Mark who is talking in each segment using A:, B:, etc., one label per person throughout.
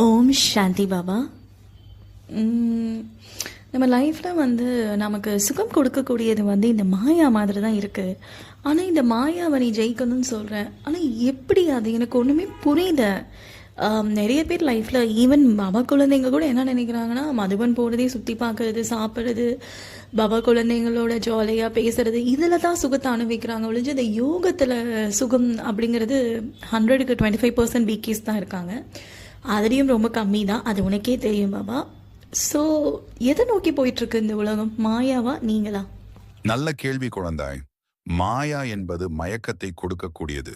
A: ஓம் சாந்தி பாபா. நம்ம லைஃப்பில் வந்து நமக்கு சுகம் கொடுக்கக்கூடியது வந்து இந்த மாயா மாதிரி தான் இருக்குது ஆனால் இந்த மாயாவை நீ ஜெயிக்கணும்னு சொல்கிறேன் ஆனால் எப்படி அது? எனக்கு ஒன்றுமே புரியல. நிறைய பேர் லைஃப்பில் ஈவன் பாபா குழந்தைங்க கூட என்ன நினைக்கிறாங்கன்னா மதுபன் போகிறதே சுற்றி பார்க்குறது சாப்பிட்றது பாபா குழந்தைங்களோட ஜாலியாக பேசுறது இதில் தான் சுகத்தை அனுபவிக்கிறாங்க. ஒழிஞ்சு இந்த யோகத்தில் சுகம் அப்படிங்கிறது ஹண்ட்ரடுக்கு டுவெண்ட்டி ஃபைவ் பர்சன்ட் வீக்கீஸ் தான் இருக்காங்க. அதுலேயும் ரொம்ப கம்மி தான் அது உனக்கே தெரியும் பாபா. ஸோ எதை நோக்கி போயிட்டுருக்கு இந்த உலகம்? மாயாவா நீங்களா?
B: நல்ல கேள்வி குழந்தாய். மாயா என்பது மயக்கத்தை கொடுக்கக்கூடியது.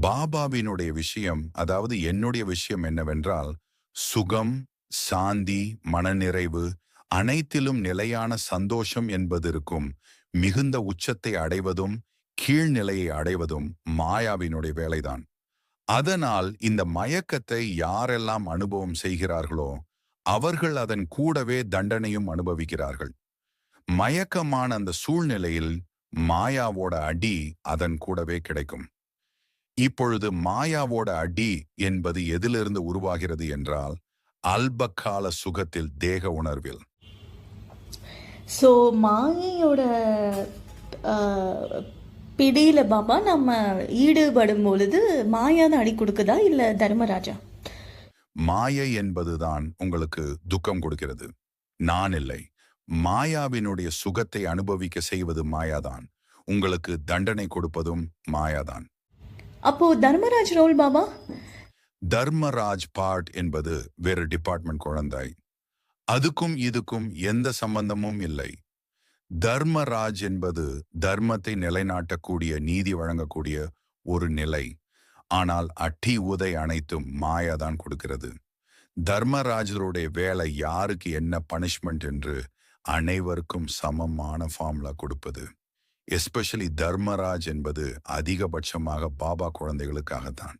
B: பாபாவினுடைய விஷயம் அதாவது என்னுடைய விஷயம் என்னவென்றால் சுகம் சாந்தி மனநிறைவு அனைத்திலும் நிலையான சந்தோஷம் என்பது இருக்கும் மிகுந்த உச்சத்தை அடைவதும் கீழ்நிலையை அடைவதும் மாயாவினுடைய வேலைதான். அதனால் இந்த மயக்கத்தை யாரெல்லாம் அனுபவம் செய்கிறார்களோ அவர்கள் அதன் கூடவே தண்டனையும் அனுபவிக்கிறார்கள். மயக்கமான அந்த சூழ்நிலையில் மாயாவோட அடி அதன் கூடவே கிடைக்கும். இப்பொழுது மாயாவோட அடி என்பது எதிலிருந்து உருவாகிறது என்றால் அல்பகால சுகத்தில் தேக உணர்வில்.
A: ஸோ மாயையோட பிடியில் பாபா நம்ம ஈடுபடும் பொழுது மாயா தான் அடி கொடுக்குதா இல்லை தர்மராஜா?
B: மாயை என்பதுதான் உங்களுக்கு துக்கம் கொடுக்கிறது. நான் இல்லை. மாயாவினுடைய சுகத்தை அனுபவிக்க செய்வது மாயாதான். உங்களுக்கு தண்டனை கொடுப்பதும் மாயாதான்.
A: அப்போ தர்மராஜ் ரோல் பாபா?
B: தர்மராஜ் பார்ட் என்பது வேறு டிபார்ட்மெண்ட் குழந்தாய் அதுக்கும் இதுக்கும் எந்த சம்பந்தமும் இல்லை. தர்மராஜ் என்பது தர்மத்தை நிலைநாட்டக்கூடிய நீதி வழங்கக்கூடிய ஒரு நிலை. ஆனால் அட்டி உதை அனைத்தும் மாயா தான் கொடுக்கிறது. தர்மராஜருடைய வேலை யாருக்கு என்ன பனிஷ்மெண்ட் என்று அனைவருக்கும் சமமான ஃபார்முலா கொடுப்பது. எஸ்பெஷலி தர்மராஜ் என்பது அதிகபட்சமாக பாபா குழந்தைகளுக்காகத்தான்.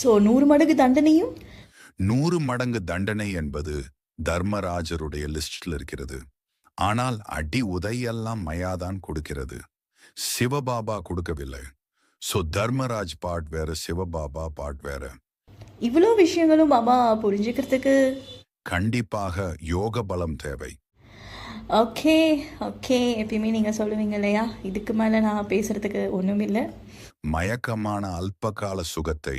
A: ஸோ நூறு மடங்கு தண்டனையும்?
B: நூறு மடங்கு தண்டனை என்பது தர்மராஜருடைய லிஸ்டில் இருக்கிறது. ஆனால் அடி உதையெல்லாம் மயாதான் கொடுக்கிறது. சிவபாபா கொடுக்கவில்லை. சோ தர்மராஜ் பாட் வேற சிவபாபா பாட் வேற.
A: இவ்வளோ விஷயங்களும் பாபா புரிஞ்சுக்கிறதுக்கு?
B: கண்டிப்பாக யோக பலம் தேவை.
A: Okay okay. எப்பயுமே நீங்கள் சொல்லுவீங்க இல்லையா? இதுக்கு மேலே நான் பேசுறதுக்கு ஒன்றும் இல்லை.
B: மயக்கமான அல்பகால சுகத்தை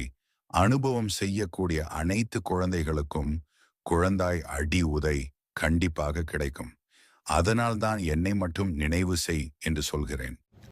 B: அனுபவம் செய்யக்கூடிய அனைத்து குழந்தைகளுக்கும் குழந்தாய் அடி உதை கண்டிப்பாக கிடைக்கும். அதனால்தான் என்னை மட்டும் நினைவு செய் என்று சொல்கிறேன்.